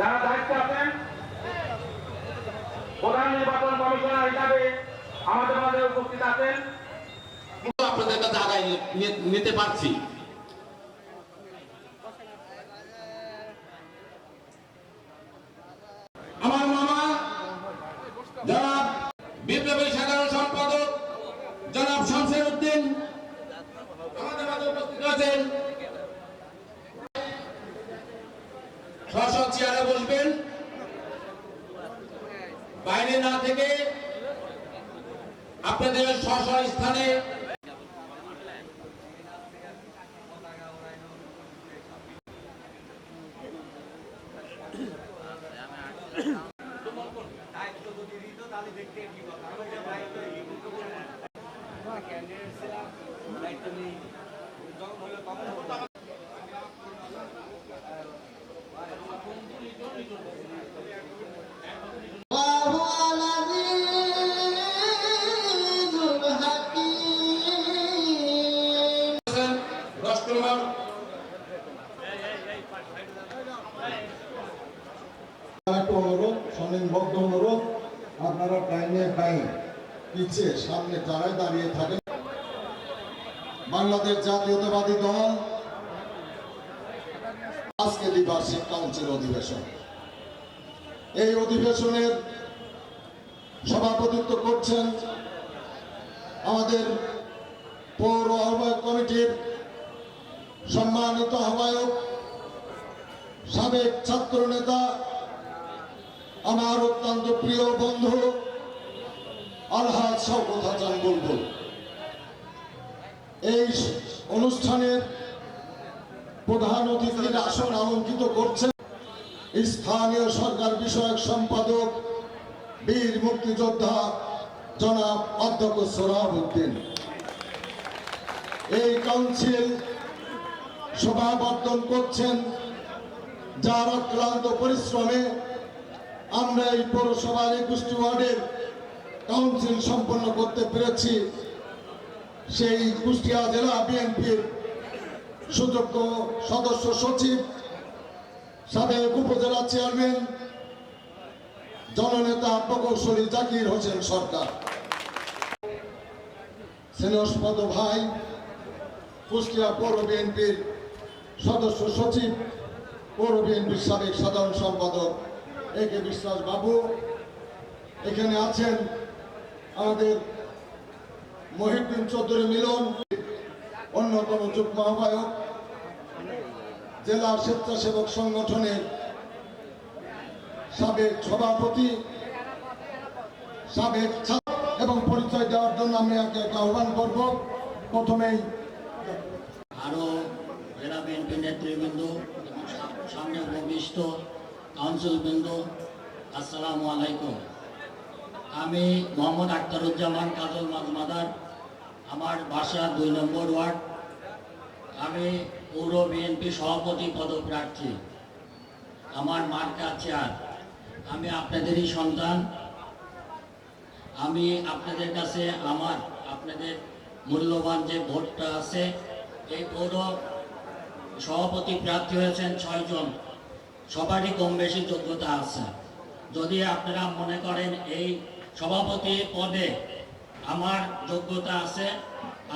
যারা দায়িত্বে আছেন, প্রধান নির্বাচন কমিশনার হিসাবে আমাদের মাঝে উপস্থিত আছেন। আপনাদের কাছে আদায় নিতে পারছি আমার মামা জনাব বিপ্লবী সাধারণ সম্পাদক জনাব শামসের উদ্দিন আমাদের মাঝে উপস্থিত আছেন স্ব চেয়ারে বসবেন বাইরে না থেকে আপনাদের স্ব স্থানে অনুরোধ অনুরোধ আপনারা টাইমে টাইম পিছিয়ে সামনে যারাই দাঁড়িয়ে থাকেন। বাংলাদেশ জাতীয়তাবাদী দল, আজকে দ্বিবার্ষিক কাউন্সিল অধিবেশন। এই অধিবেশনের সভাপতিত্ব করছেন আমাদের পৌর আহ্বায়ক কমিটির সম্মানিত আহ্বায়ক, সাবেক ছাত্র নেতা আমার অত্যন্ত প্রিয় বন্ধু, আলহাজ এই অনুষ্ঠানের প্রধান অতিথির আসন অলঙ্কিত করছেন, স্থানীয় সরকার বিষয়ক সম্পাদক, বীর মুক্তিযোদ্ধা জনাব অধ্যক্ষ সোরাব উদ্দিন এই কাউন্সিল সভাবর্ধন করছেন, যার অক্লান্ত পরিশ্রমে আমরা এই পৌরসভার একুশটি ওয়ার্ডের কাউন্সিল সম্পন্ন করতে পেরেছি। সেই কুষ্টিয়া জেলা বিএনপির সুযোগ্য সদস্য সচিব, সাবেক উপজেলা চেয়ারম্যান, জননেতা প্রকৌশলী জাকির হোসেন সরকার। স্নেহস্পদ ভাই, কুষ্টিয়া পৌর বিএনপির সদস্য সচিব, পৌর বিএনপির সাবেক সাধারণ সম্পাদক এ কে বিশ্বাস বাবু, এখানে আছেন আমাদের মহিউদ্দিন চৌধুরী মিলন, অন্যতম যুগ্ম আহ্বায়ক, জেলা স্বেচ্ছাসেবক সংগঠনের সাবেক সভাপতি, সাবেক ছাত্র এবং পরিচয় দেওয়ার জন্য আমি একে আহ্বান করব। প্রথমেই আরও জেলা বিএনপি নেতৃবৃন্দ, সামনে উপবিষ্ট কাউন্সিলবৃন্দ আসসালামু আলাইকুম। আমি মোহাম্মদ আখতারুজ্জামান কাজল মাজমাদার, আমার বাসা দুই নম্বর ওয়ার্ড। আমি পৌর বিএনপি সভাপতি পদপ্রার্থী। আমার মার্কা চেয়ার। আমি আপনাদেরই সন্তান। আমি আপনাদের কাছে আমার আপনাদের মূল্যবান যে ভোটটা আছে, এই পৌর সভাপতি প্রার্থী হয়েছেন ছয়জন। সবারই কম বেশি যোগ্যতা আছে। যদি আপনারা মনে করেন এই সভাপতি পদে আমার যোগ্যতা আছে,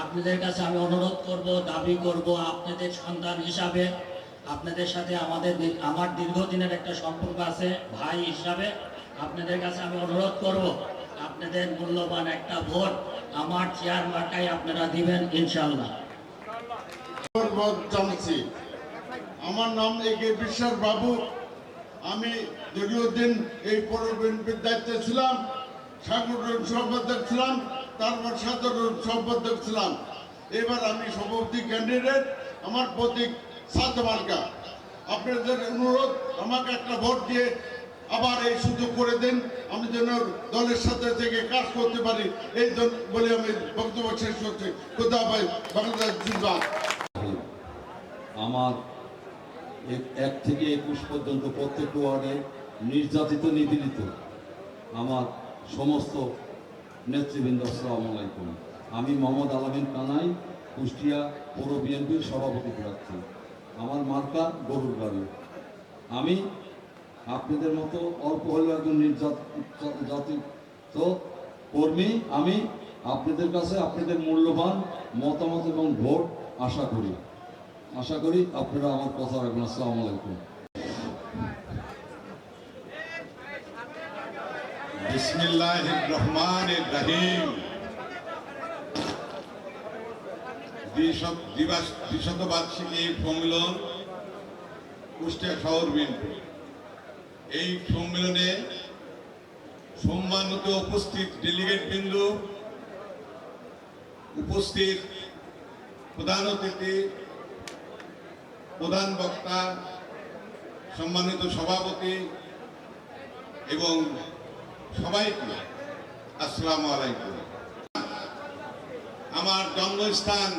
আপনাদের কাছে আমি অনুরোধ করব, দাবি করব, আপনাদের সন্তান হিসাবে, আপনাদের সাথে আমাদের আমার দীর্ঘদিনের একটা সম্পর্ক আছে, ভাই হিসাবে, আপনাদের কাছে আমি অনুরোধ করব, আপনাদের মূল্যবান একটা ভোট আমার চেয়ার মার্কায় আপনারা দিবেন ইনশাল্লাহ আমার নাম একে বিশ্বাস বাবু। আমি দীর্ঘদিন এই পৌর দায়িত্বে ছিলাম, সাংগঠনিক সম্পাদক ছিলাম, তারপর সাধারণ সম্পাদক ছিলাম। এবার আমি সভাপতি ক্যান্ডিডেট আমার প্রতীক সাত মার্কা। আপনাদের অনুরোধ, আমাকে একটা ভোট দিয়ে আবার এই সুযোগ করে দেন, আমি যেন দলের সাথে থেকে কাজ করতে পারি, এই বলে আমি বক্তব্য শেষ করছি। কোথাও ভাই বাংলাদেশ আমার এক- থেকে একুশ পর্যন্ত প্রত্যেক ওয়ার্ডে নির্যাতিত, নিপীড়িত আমার সমস্ত নেতৃবৃন্দ, আসসালামু আলাইকুম। আমি মোহাম্মদ আলামিন কানাই, কুষ্টিয়া পৌর বিএনপির সভাপতি প্রার্থী। আমার মার্কা গরুর গাড়ি। আমি আপনাদের মতো অল্প হলেও একজন নির্যাতিত কর্মী। আমি আপনাদের কাছে আপনাদের মূল্যবান মতামত এবং ভোট আশা করি। আশা করি আপনারা আমার কথা রাখবেন। আসসালামু আলাইকুম। রহমান কুষ্টিয়া শহর এই সম্মেলনে সম্মানিত উপস্থিত ডেলিগেট বিন্দু উপস্থিত প্রধান অতিথি প্রধান বক্তা, সম্মানিত সভাপতি এবং সবাইকে আসসালামু আলাইকুম। আমার জন্মস্থান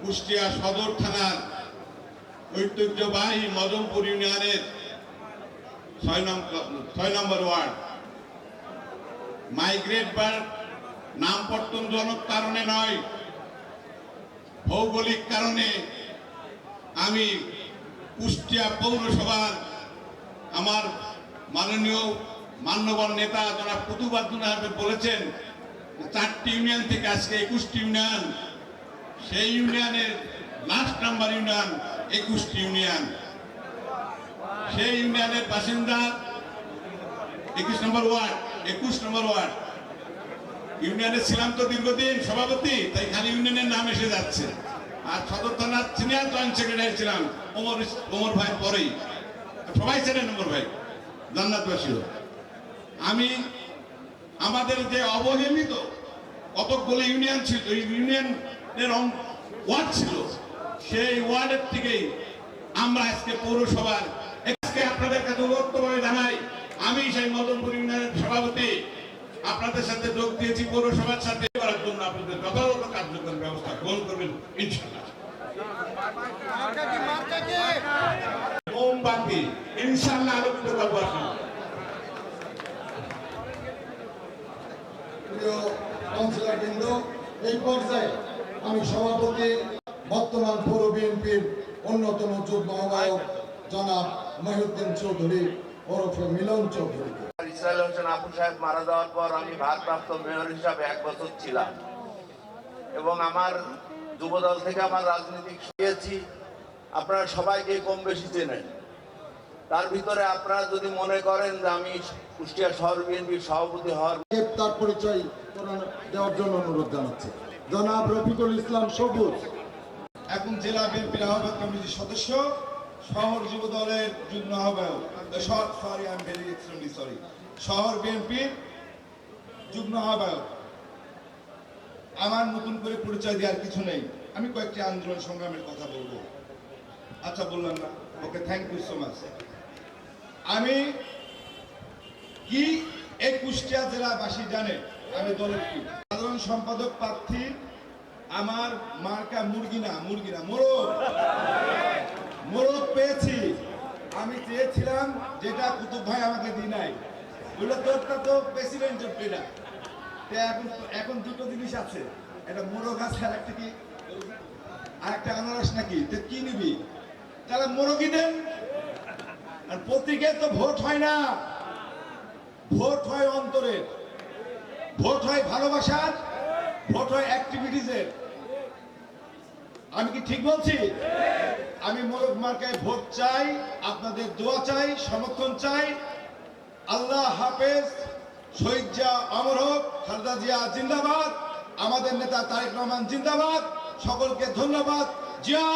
কুষ্টিয়া সদর থানার ঐতিহ্যবাহী মদমপুর ইউনিয়নের ছয় নম্বর ওয়ার্ড। মাইগ্রেট বার নামপত্তনজনক কারণে নয়, ভৌগোলিক কারণে আমি কুষ্টিয়া পৌরসভার আমার মাননীয় মান্যবর নেতা জনাব কুতুবাদ্দুন বলেছেন চারটি ইউনিয়ন থেকে আজকে একুশটি ইউনিয়ন, সেই ইউনিয়নের লাস্ট নাম্বার ইউনিয়ন একুশটি ইউনিয়ন। সেই ইউনিয়নের বাসিন্দা একুশ নম্বর ওয়ার্ড, একুশ নম্বর ওয়ার্ড। ইউনিয়নে ছিলাম তো দীর্ঘদিন সভাপতি, তাই খালি ইউনিয়নের নাম এসে যাচ্ছে। আর সদর থানার সিনিয়র জয়েন্ট সেক্রেটারি ছিলাম, ওমর ওমর ভাই পরেই। সবাই ছিলেন ওমর ভাই জান্নাতবাসী আমি আমাদের যে অবহেলিত কতকগুলো ইউনিয়ন ছিল ইউনিয়নের ওয়ার্ড ছিল, সেই ওয়ার্ডের থেকেই আমরা আজকে পৌরসভার, আজকে আপনাদের কাছে অনুরোধভাবে জানাই, আমি সেই মদনপুর ইউনিয়নের সভাপতি আপনাদের সাথে যোগ দিয়েছি, পৌরসভার সাথে করার জন্য আপনাদের যথাযথ কার্যকর ব্যবস্থা গ্রহণ করবেন ইনশাল্লাহ ইনশাল্লাহ আলোকিত করব আসুন প্রিয় এই পর্যায়ে আমি সভাপতি, বর্তমান পৌর বিএনপির অন্যতম যুগ্ম আহ্বায়ক জনাব মহিউদ্দিন চৌধুরী ওরফে মিলন চৌধুরীকে। ইসরায়েল হোসেন আবু সাহেব মারা যাওয়ার পর আমি ভারপ্রাপ্ত মেয়র হিসাবে এক বছর ছিলাম। এবং আমার যুবদল থেকে আমার রাজনীতিক শিখেছি। আপনারা সবাইকে কম বেশি চেনেন। তার ভিতরে আপনারা যদি মনে করেন যে আমি কুষ্টিয়া শহর বিএনপির সভাপতি হওয়ার তার পরিচয় দেওয়ার জন্য অনুরোধ জানাচ্ছি। জনাব রফিকুল ইসলাম সবুজ। এখন জেলা বিএনপির আহ্বায়ক কমিটির সদস্য শহর যুব দলের যুগ্ম আহ্বায়ক sorry I very extremely sorry শহর বিএনপির যুগ্ম আহ্বায়ক। আমার নতুন করে পরিচয় দেওয়ার কিছু নেই। আমি কয়েকটি আন্দোলন সংগ্রামের কথা বলব। আচ্ছা বললাম না। Okay thank you so much আমি কি এই কুষ্টিয়া জেলাবাসী জানে? আমি দলের কি? সাধারণ সম্পাদক প্রার্থী আমার মার্কা মুরগি না মুরগি না, মোরগ। মোরগ পেয়েছি। আমি চেয়েছিলাম যেটা কুতুব ভাই আমাকে দিই নাই। বলল তোরটা তো প্রেসিডেন্টের পেটা তো এখন এখন দুটো জিনিস আছে। একটা মোরগ আছে, আর একটা কি? আর একটা আনারস নাকি? তো কি নিবি? তাহলে মোরগই দেন আর পত্রিকায় তো ভোট হয় না। ভোট হয় অন্তরের ভোট হয় ভালোবাসার। ভোট হয় অ্যাক্টিভিটিসের আমি কি ঠিক বলছি? আমি মোরগ মার্কায় ভোট চাই, আপনাদের দোয়া চাই, সমর্থন চাই। আল্লাহ হাফেজ, শহীদ জিয়া অমর হোক, খালেদা জিয়া জিন্দাবাদ, আমাদের নেতা তারেক রহমান জিন্দাবাদ। সকলকে ধন্যবাদ। জিয়া